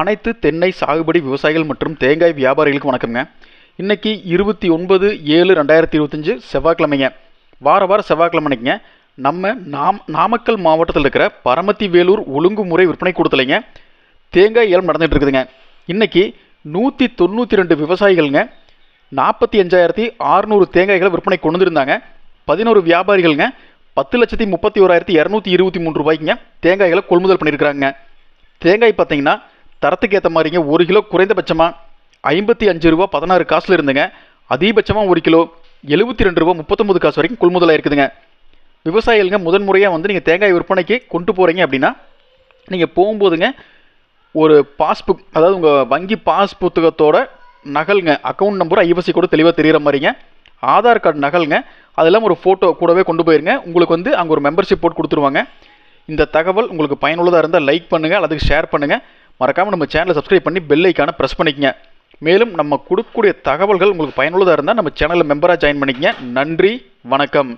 அனைத்து தென்னை சாகுபடி விவசாயிகள் மற்றும் தேங்காய் வியாபாரிகளுக்கு வணக்கம்ங்க. இன்றைக்கி இருபத்தி ஒன்பது ஏழு ரெண்டாயிரத்தி இருபத்தஞ்சு செவ்வாய்க்கிழமைங்க. வார வார செவ்வாய்க்கிழமைங்க நம்ம நாம் நாமக்கல் மாவட்டத்தில் இருக்கிற பரமத்தி வேலூர் ஒழுங்குமுறை விற்பனை கூடத்துலைங்க தேங்காய் ஏலம் நடந்துகிட்டு இருக்குதுங்க இன்றைக்கி நூற்றி தொண்ணூற்றி ரெண்டு விவசாயிகள்ங்க நாற்பத்தி அஞ்சாயிரத்தி ஆறுநூறு தேங்காய்களை விற்பனை கொண்டு வந்திருந்தாங்க. பதினோரு வியாபாரிகள்ங்க பத்து லட்சத்தி முப்பத்தி ஓராயிரத்தி இரநூத்தி இருபத்தி மூணு ரூபாய்க்குங்க தேங்காய்களை கொள்முதல் பண்ணியிருக்கிறாங்க. தேங்காய் பார்த்தீங்கன்னா தரத்துக்கு ஏற்ற மாதிரிங்க ஒரு கிலோ குறைந்தபட்சமாக ஐம்பத்தி அஞ்சு ரூபா பதினாறு காசில் இருந்துங்க. அதிகபட்சமாக ஒரு கிலோ எழுபத்தி ரெண்டு ரூபா முப்பத்தொம்பது காசு வரைக்கும் கொள்முதலாக இருக்குதுங்க விவசாயிகளுங்க முதன்முறையாக வந்து நீங்கள் தேங்காய் விற்பனைக்கு கொண்டு போகிறீங்க அப்படின்னா நீங்கள் போகும்போதுங்க ஒரு பாஸ்புக் அதாவது உங்கள் வங்கி பாஸ் புத்தகத்தோட நகல்ங்க அக்கௌண்ட் நம்பர் ஐஎஃப்எஸ்சி கூட தெளிவாக தெரிகிற மாதிரிங்க. ஆதார் கார்டு நகல்ங்க அதெல்லாம் ஒரு ஃபோட்டோ கூடவே கொண்டு போயிருங்க. உங்களுக்கு வந்து அங்கே ஒரு மெம்பர்ஷிப் போட்டு கொடுத்துருவாங்க. இந்த தகவல் உங்களுக்கு பயனுள்ளதாக இருந்தால் லைக் பண்ணுங்கள் அல்லது ஷேர் பண்ணுங்கள் மறக்காமல் நம்ம சேனலை சப்ஸ்கிரைப் பண்ணி பெல் ஐக்கானை ப்ரெஸ் பண்ணிக்கங்க. மேலும் நம்ம கொடுக்கக்கூடிய தகவல்கள் உங்களுக்கு பயனுள்ளதாக இருந்தால் நம்ம சேனலில் மெம்பராக ஜாயின் பண்ணிக்கங்க. நன்றி வணக்கம்.